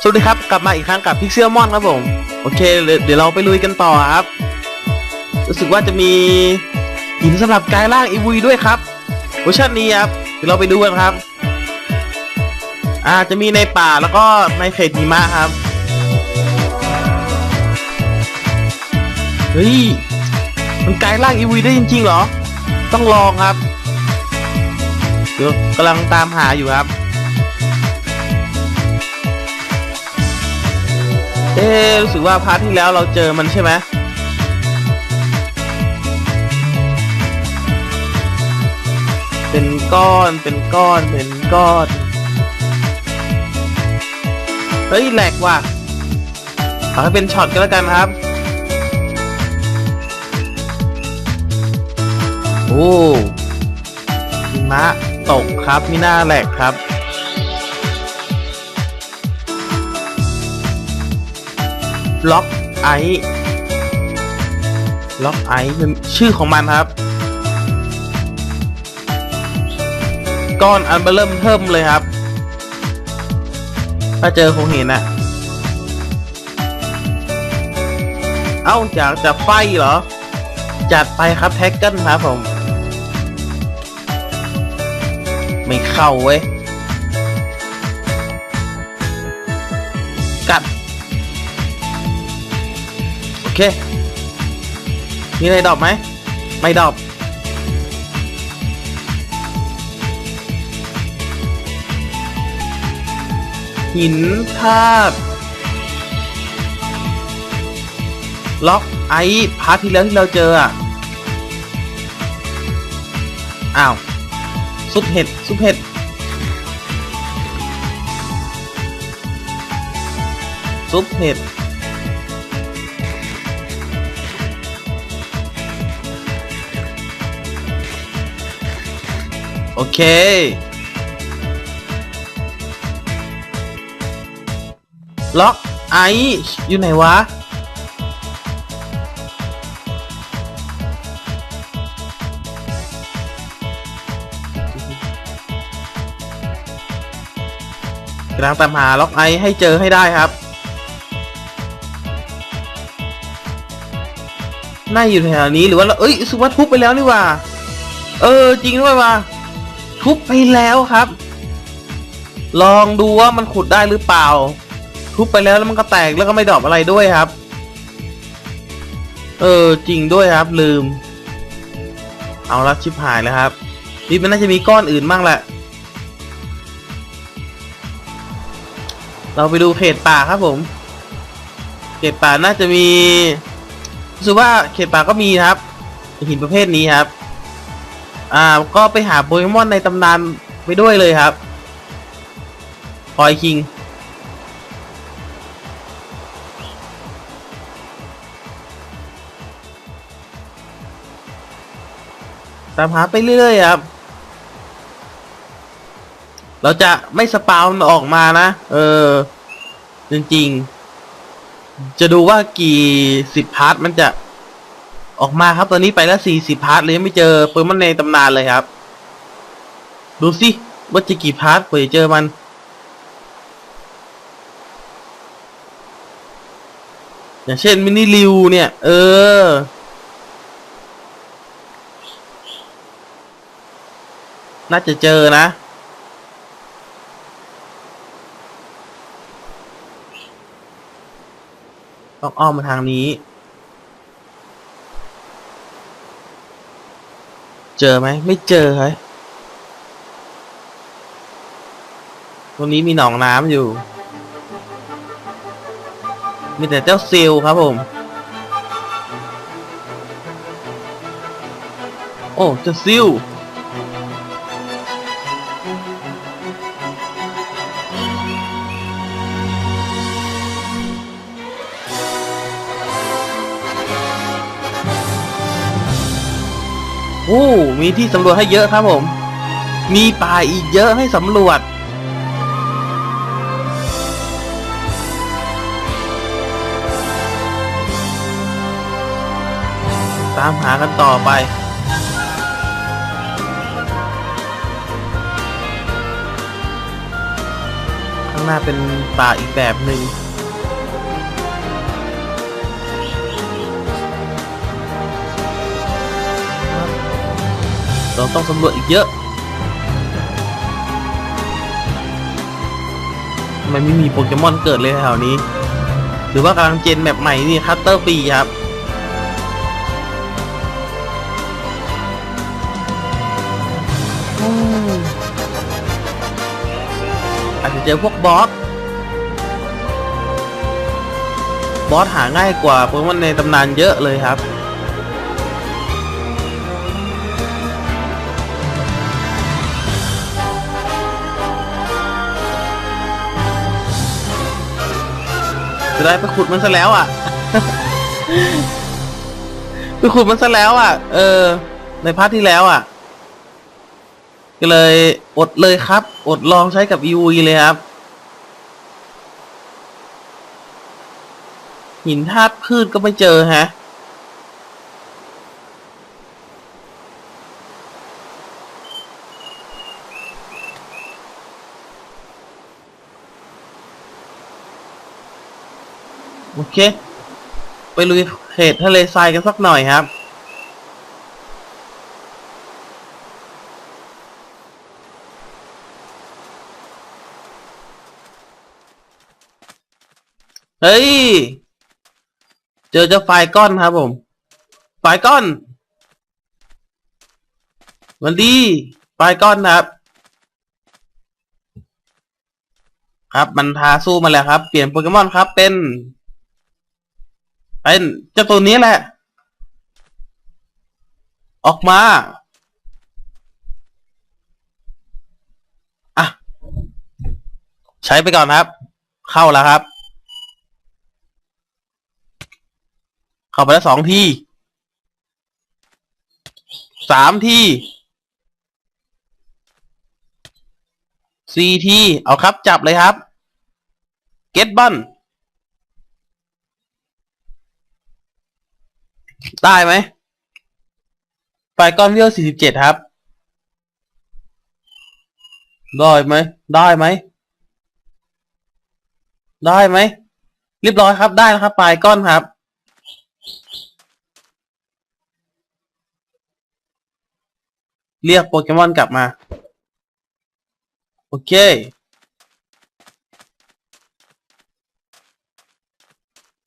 สวัสดีครับ กลับมาอีกครั้งกับพิกเซลมอนครับผม โอเค เดี๋ยวเราไปลุยกันต่อครับ รู้สึกว่าจะมีหินสำหรับกายร่างอีวีด้วยครับเวอร์ชันนี้ครับ เดี๋ยวเราไปดูกันครับ อ่าจะมีในป่าแล้วก็ในเขตหิมะครับ เฮ้ย มันกลายร่างอีวีได้จริงๆเหรอ ต้องลองครับ เดี๋ยวกำลังตามหาอยู่ครับ เอ๊ะรู้สึกว่าพาร์ทที่แล้วเราเจอมันใช่ไหมเป็นก้อนเป็นก้อนเป็นก้อน เฮ้ยแหลกว่ะขอให้เป็นช็อตก็แล้วกันครับ โอ้หิมะตกครับมีหน้าแหลกครับ ล็อกไอล็อกไอเป็นชื่อของมันครับ ก้อนอันเบอร์เริ่มเทิมเลยครับ ถ้าเจอคงเห็นอะเอ้าอยากจะไฟเหรอ จัดไปครับแท็กเกิลครับผม ไม่เข้าเว้ย เค มีอะไรดรอปไหม ไม่ดรอปหินธาตุล็อกไอพาร์ทที่แล้วที่เราเจออะ อ้าว ซุปเห็ด ซุปเห็ด ซุปเห็ด โอเค ล็อกไออยู่ไหนวะ กำลังตามหาล็อกไอให้เจอให้ได้ครับ น่าอยู่แถวนี้หรือว่าเราเอ้ยสุว่าทุบไปแล้วนี่ว่า เออ จริงด้วยว่ะ ทุบไปแล้วครับ ลองดูว่ามันขุดได้หรือเปล่า ทุบไปแล้วแล้วมันก็แตกแล้วก็ไม่ดรอปอะไรด้วยครับ เออจริงด้วยครับ ลืม เอาละชิบหายแล้วครับนี่มันน่าจะมีก้อนอื่นบ้างแหละ เราไปดูเขตป่าครับผม เขตป่าน่าจะมีรู้สึกว่าเขตป่าก็มีครับ หินประเภทนี้ครับ อ่า ก็ไปหาโปเกมอนในตำนานไปด้วยเลยครับพอยคิง ตามหาไปเรื่อยๆครับ เราจะไม่สปาวน์ออกมานะ เออ จริงๆ จะดูว่ากี่สิบพาร์ทมันจะ ออกมาครับตอนนี้ไปแล้วสี่สิบพาร์ทเลยยังไม่เจอโปเกมอนในตำนานเลยครับ ดูสิว่าจะกี่พาร์ทกว่าจะเจอมัน อย่างเช่นมินิริวเนี่ย เออ น่าจะเจอนะต้องอ้อมมาทางนี้ เจอไหม ไม่เจอเฮ้ยตรงนี้มีหนองน้ำอยู่ มีแต่เจ้าซิลครับผม โอ้ เจ้าซิล อ้มีที่สำรวจให้เยอะครับผม มีป่าอีกเยอะให้สำรวจ ตามหากันต่อไปข้างหน้าน้าเป็นป่าอีกแบบหนึ่ง เราต้องสำรวจอีกเยอะทำไมไม่มีโปเกมอนเกิดเลยแถวนี้ หรือว่ากำลังเจนแบบใหม่นี่คัตเตอร์ฟรีครับอืมอาจจะเจอพวกบอส บอสหาง่ายกว่าโปเกมอนในตำนานเยอะเลยครับ จะได้ไปขุดมันซะแล้วอะ ไปขุดมันซะแล้วอะ เออ ในพาร์ทที่แล้วอะ ก็เลยอดเลยครับ อดลองใช้กับ e v เลยครับ หินธาตุพืชก็ไม่เจอฮะ เค ไปลุยเขตทะเลทรายกันสักหน่อยครับเฮ้ย เจอเจ้าไฟก้อนครับผม ไฟก้อน วันดี ไฟก้อนนะครับ ครับ มันทาสู้มาแล้วครับ เปลี่ยนโปเกมอนครับเป็น เป็นเจ้าตัวนี้แหละ ออกมาอะใช้ไปก่อนครับ เข้าแล้วครับ เข้าไปแล้วสองทีสามทีสี่ทีเอาครับจับเลยครับ เก็ตบอล ได้ไหมไปก้อนเลี้ยวสี่สิบเจ็ดครับ ได้ไหม ได้ไหม ได้ไหม เรียบร้อยครับ ได้แล้วครับปลายก้อนครับ เรียกโปเกมอนกลับมา โอเค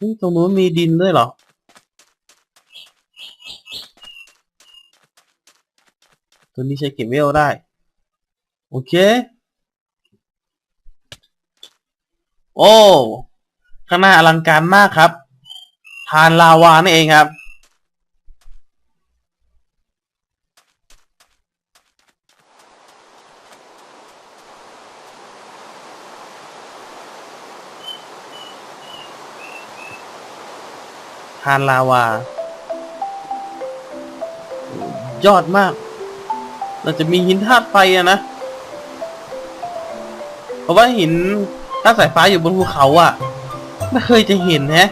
นี่ตรงนู้นมีดินด้วยเหรอ ตัวนี้ใช้เก็บเวลได้ โอเค โอ้ข้างหน้าอลังการมากครับ ทานลาวานี่เองครับ ทานลาวายอดมาก เราจะมีหินธาตุไฟอะนะ เพราะว่าหินธาตุสายฟ้าอยู่บนภูเขาอะไม่เคยจะเห็นแฮะ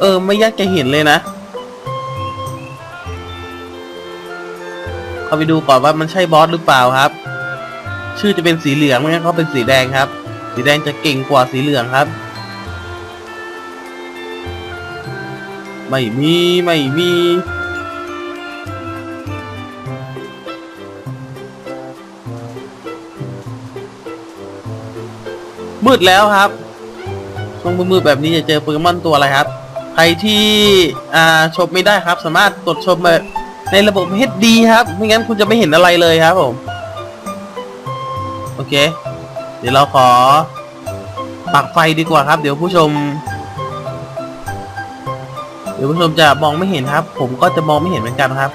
เออ ไม่ยากจะเห็นเลยนะ เข้าไปดูก่อนว่ามันใช่บอสหรือเปล่าครับ ชื่อจะเป็นสีเหลืองไม่งั้นเขาเป็นสีแดงครับ สีแดงจะเก่งกว่าสีเหลืองครับ ไม่มี ไม่มี ดแล้วครับ ช่วงมืดๆแบบนี้จะเจอโปเกมอนตัวอะไรครับ ใครที่อ่าชมไม่ได้ครับ สามารถกดชมในระบบ HD ครับ ไม่งั้นคุณจะไม่เห็นอะไรเลยครับผม โอเค เดี๋ยวเราขอปักไฟดีกว่าครับ เดี๋ยวผู้ชม เดี๋ยวผู้ชมจะมองไม่เห็นครับ ผมก็จะมองไม่เห็นเหมือนกันครับ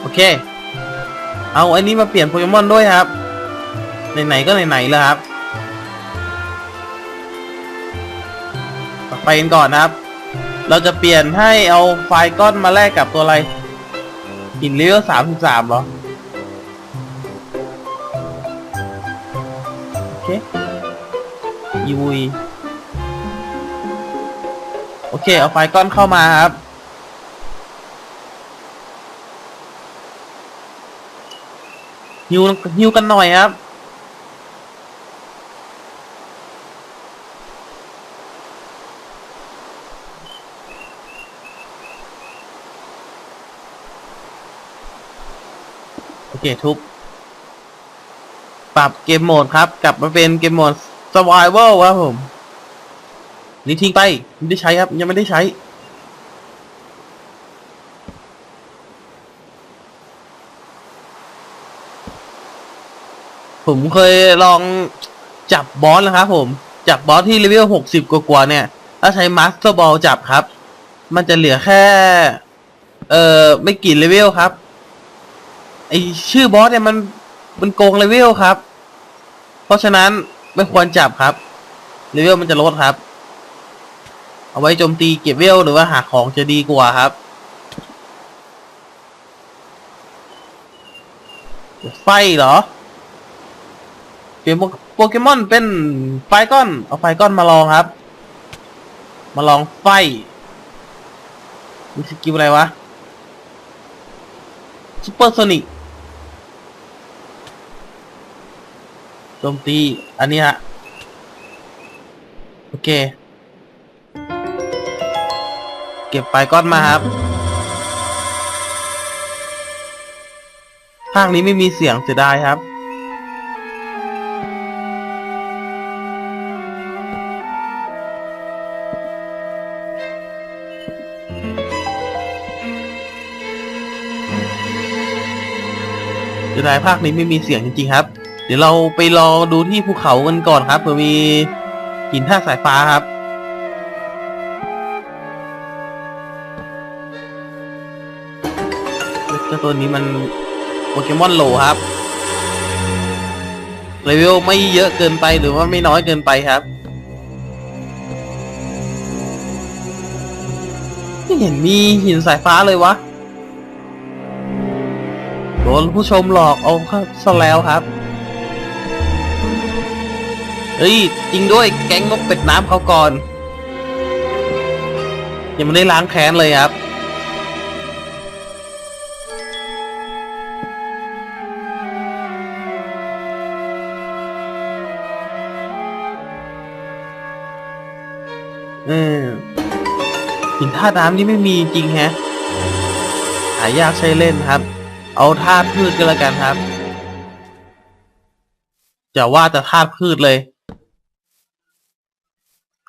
โอเค เอาอันนี้มาเปลี่ยนโปเกมอนด้วยครับ ไหนๆก็ไหนๆแล้วครับ ไปกันก่อนนะครับ เราจะเปลี่ยนให้เอาไฟก้อนมาแลกกับตัวอะไรหินเลเวลสามสิบสามเหรอ โอเคยูวีโอเค เอาไฟก้อนเข้ามาครับฮิวฮิวกันหน่อยครับ เคทุบปรับเกมโหมดครับ กลับมาเป็นเกมโหมด survival ครับผม นี่ทิ้งไป ไม่ได้ใช้ครับ ยังไม่ได้ใช้ผมเคยลองจับบอสนะครับผม จับบอสที่เลเวลหกสิบกว่าๆเนี่ย ถ้าใช้มาสเตอร์บอลจับครับ มันจะเหลือแค่ เอ่อ ไม่กี่เลเวลครับ ไอชื่อบอสเนี่ยมันมันโกงเลเวลครับ เพราะฉะนั้นไม่ควรจับครับเลเวลมันจะลดครับ เอาไว้โจมตีเก็บเวลหรือว่าหาของจะดีกว่าครับไฟเหรอ เปลี่ยนโปโปเกมอนเป็นไฟก้อน เอาไฟก้อนมาลองครับ มาลองไฟมีสกิลอะไรวะซูเปอร์โซนิก โจมตี อันนี้ฮะ โอเค เก็บไฟก้อนมาครับ ภาคนี้ไม่มีเสียงเสียดายครับ เสียดายภาคนี้ไม่มีเสียงจริงๆครับ เดี๋ยวเราไปรอดูที่ภูเขากันก่อนครับเผื่อมีหินท่าสายฟ้าครับ เจ้าตัวนี้มันโปเกมอนโลครับเลเวลไม่เยอะเกินไปหรือว่าไม่น้อยเกินไปครับไม่เห็นมีหินสายฟ้าเลยวะโดนผู้ชมหลอกเอาครับซะแล้วครับ เฮ้ยจริงด้วยแก๊งนกเป็ดน้ำเขาก่อน ยังไม่ได้ล้างแค้นเลยครับ เออหินธาน้ำนี่ไม่มีจริงแฮะ หายากใช้เล่นครับ เอาธาตุพืชก็แล้วกันครับ จะว่าแต่ธาตุพืชเลย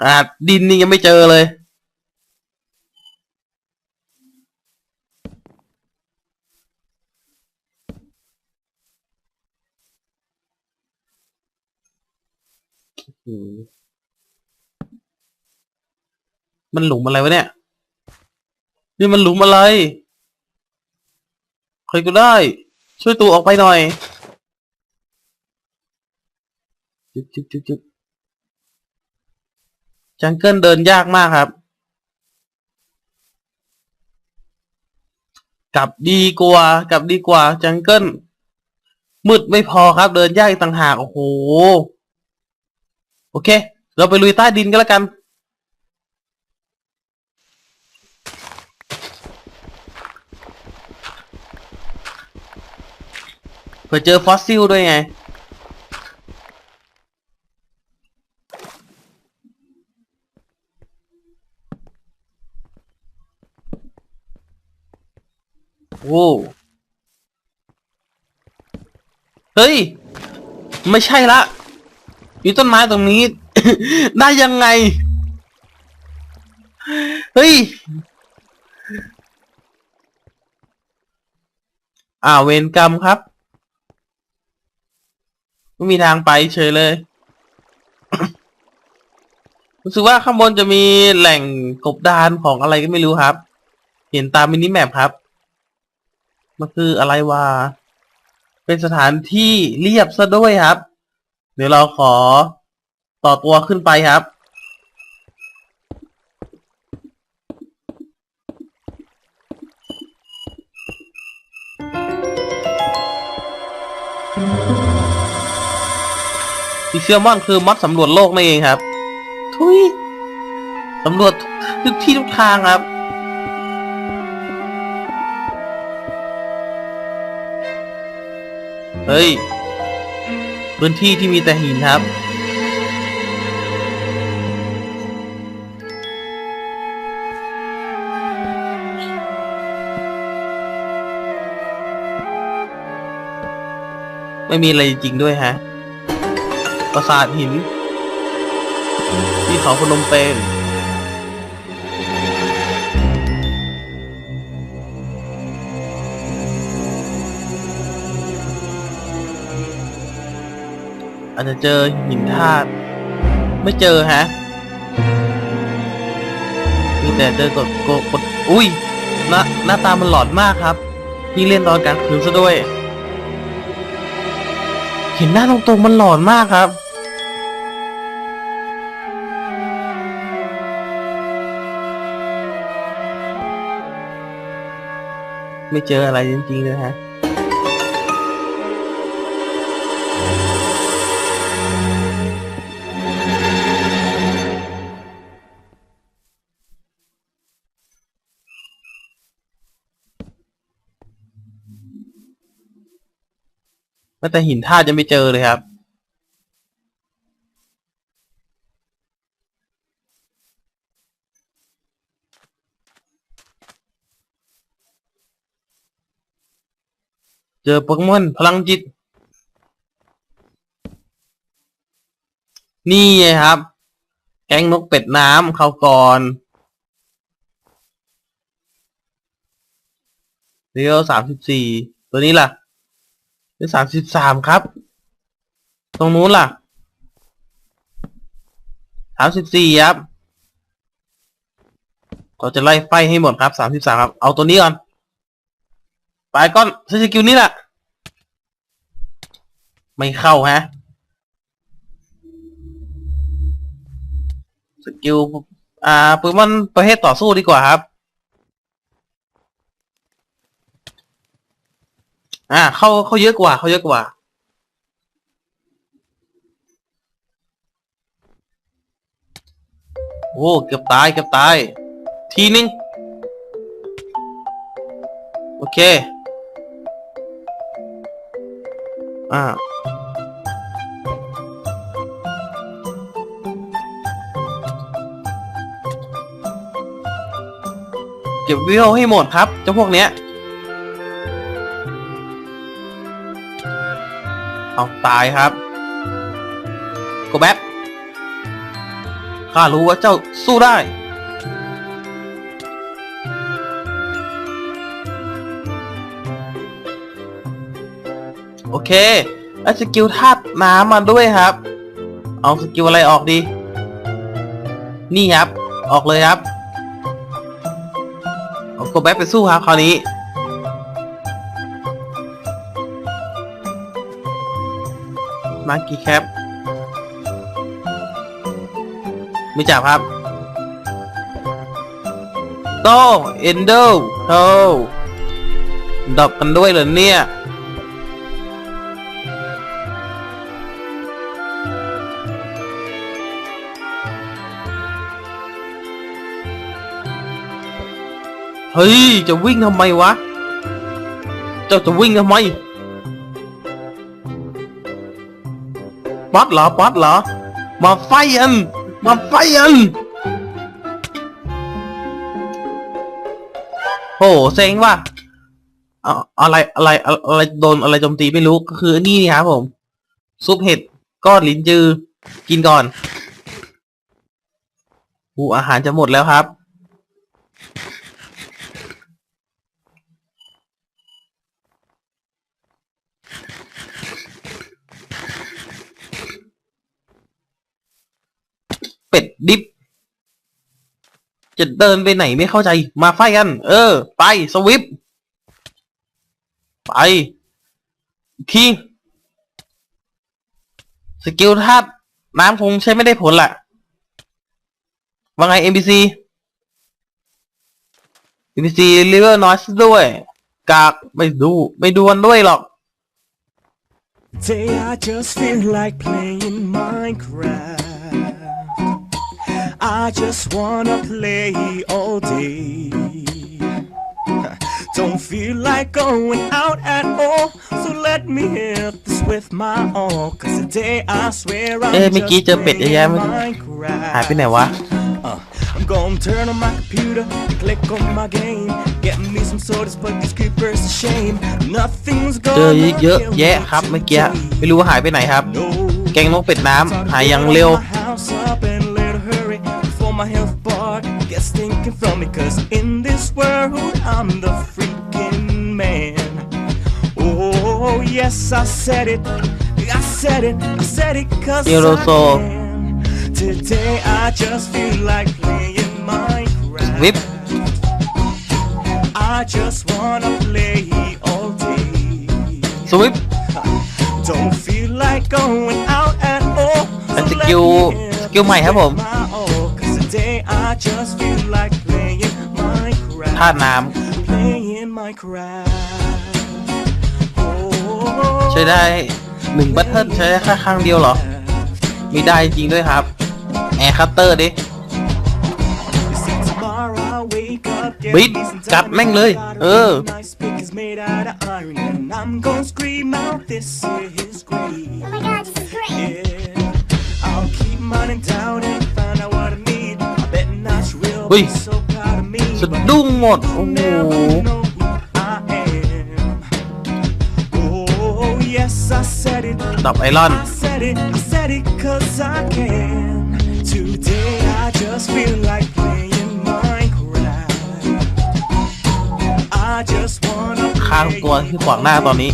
อาดดินนี่ยังไม่เจอเลยมมันหลุมอะไรวะเนี่ย นี่มันหลุมอะไร ใครก็ได้ ช่วยตัวออกไปหน่อย จุ๊บจุ๊บจุ๊บ จังเกิลเดินยากมากครับ กลับดีกว่า กลับดีกว่า จังเกิลมืดไม่พอครับ เดินยากอีกต่างหาก โอ้โห โอเค เราไปลุยใต้ดินกันแล้วกันเผื่อเจอฟอสซิลด้วยไง โอ้เฮ้ย ไม่ใช่ละมีต้นไม้ตรงนี้ ได้ยังไง เฮ้ย อ่าเวรกรรมครับ ไม่มีทางไปเฉยเลยรู้สึกว่าข้างบนจะมีแหล่งกบดานของอะไรก็ไม่รู้ครับ เห็นตามมินิแมปครับ มันคืออะไรวะ เป็นสถานที่เรียบซะด้วยครับ เดี๋ยวเราขอต่อตัวขึ้นไปครับ อีเซียมอนคือมอดสำรวจโลกนั่นเองครับ ทุยสำรวจทุกที่ทุกทางครับ เฮ้ย พื้นที่ที่มีแต่หินครับ ไม่มีอะไรจริงด้วยฮะ ปราสาทหิน ที่เขาพนมเปญ จจะเจอหินธาตุไม่เจอฮะมีแต่เจอกดกดกดอุ้ยหน้าหน้าตามันหลอนมากครับยิ่เล่นตอนกลางคืนซะด้วยเห็นหน้าตรงๆมันหลอนมากครับ ไม่เจออะไรจริงๆเลยฮะ ม้แต่หินท่าตุจะไม่เจอเลยครับ เจอโปเกมอนพลังจิต นี่ไงครับ แก๊งนกเป็ดน้ำเขาก่อนเรียวสามสิบสี่ตัวนี้ล่ะ เรียวสามสิบสามครับ ตรงนู้นล่ะสามสิบสี่ครับเราจะไล่ไฟให้หมดครับสามสิบสามครับ เอาตัวนี้ก่อน ไปก้อนใช้สกิลนี้แหละ ไม่เข้าฮะ สกิล อ่าปืนมันประเภทต่อสู้ดีกว่าครับ อ่าเข้าเข้าเยอะกว่าเข้าเยอะกว่าโอ้เกือบตายเกือบตาย ทีนึง โอเค อ่าเก็บวิวให้หมดครับเจ้าพวกเนี้ย เอาตายครับโกแบทข้ารู้ว่าเจ้าสู้ได้ โอเคแล้วสกิลธาตุน้ำมาด้วยครับ เอาสกิลอะไรออกดี นี่ครับ ออกเลยครับเอาโกแบ็กไปสู้ครับคราวนี้ มากี่แคปไม่จับครับโตเอนโดโธดรอปกันด้วยเหรอเนี่ย เฮ้ย จะวิ่งทำไมวะ เจ้าจะวิ่งทำไม ป๊อตเหรอป๊อตเหรอ มาไฟอัน มาไฟอัน โหเซ็งว่ะเอาอะไรอะไรอะไรโดนอะไรโจมตีไม่รู้ก็คือนี่ครับผม ซุปเห็ดก้อนลิ้นจือ กินก่อนอูอาหารจะหมดแล้วครับ เป็ดดิบจะเดินไปไหนไม่เข้าใจ มาไฟกัน เออ ไปสวิปไปทีสกิลธาตุน้ำคงใช้ไม่ได้ผลแหละว่าไง NPC NPC เลเวลน้อยซะด้วย กากไม่ดู ไม่ดวนด้วยหรอก Day I just feel like playing Minecraft. I just wanna play all day. Don't feel like going out at all. So let me hit this with my all. Cause today I swear I'm เอ๊ะเมื่อกี้ just เจอเป็ดเยอะแยะ playing มัน Minecraft. หายไปไหนวะ Uh, I'm gonna turn on my computer, click on my game, get me some sodas, put these creepers to shame. Nothing's เจอ gonna เยอะ kill แยะครับ me เมื่อกี้ today. ไม่รู้ว่าหายไปไหนครับ No. แกงนกเป็ดน้ำหายอย่างเร็ว My house up in a little hurry before my health bar gets stinking from me. Cause in this world, I'm the freaking man. Oh, yes, I said it. I said it. I said it cause Hero I Soul. can. Today, I just feel like playing Minecraft. วิบ I just wanna play all day. สวิป Don't feel like going out at all. เป็น So ส let กิล me สกิลใหม่ครับผม I just feel like playing Minecraft. ธาตุน้ Playing Minecraft. Oh, ำใช้ได้หนึ่งบัตเทิลใช้ได้แค่ครั้งเดียวเหรอ มีได้จริงด้วยครับแอร์คัตเตอร์ดิ You see, tomorrow I wake up, get บิด me some กัด time, แม่งเลย เออ Nice pick is made out of iron, and I'm gonna scream out, this is great. Oh my god, this is great. Yeah, I'll keep mining down and find Notch will Ui. be so proud of me. สะ but ดุ้งหมด โอ้ I'll โห never know who I am. Oh, yes, I said it. ดับไอรอน I said it, I said it cause I can. Today I just feel like playing Minecraft. I just wanna ข้างตัวที่ขวางหน้าตอนนี้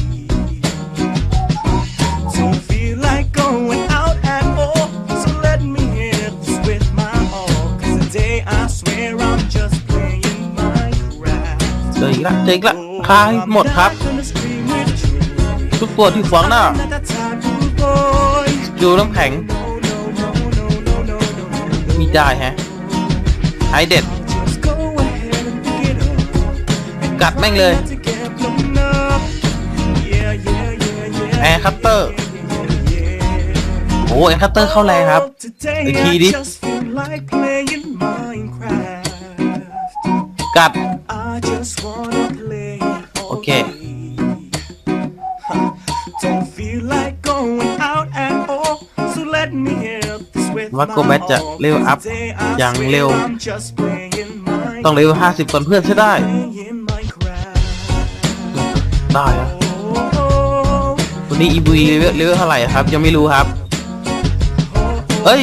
เจออีกละเจออีกละฆ่าให้หมดครับ ทุกตัวที่ขวางหน้าดูน้ำแข็ง มีได้แฮะไฮเด็ด กัดแม่งเลย แอร์คัตเตอร์โอ้แอร์คัตเตอร์เข้าแรงครับอีกทีดิ กัด this with ว่า my โกแมทจะเร็วอัพอย่างเร็ว ต้องเร็ว 50 ก่อนเพื่อนใช่ได้ ได้อะ Oh, วันนี้อีบุยเลเวลเท่าไหร่ครับ ยังไม่รู้ครับ เอ้ย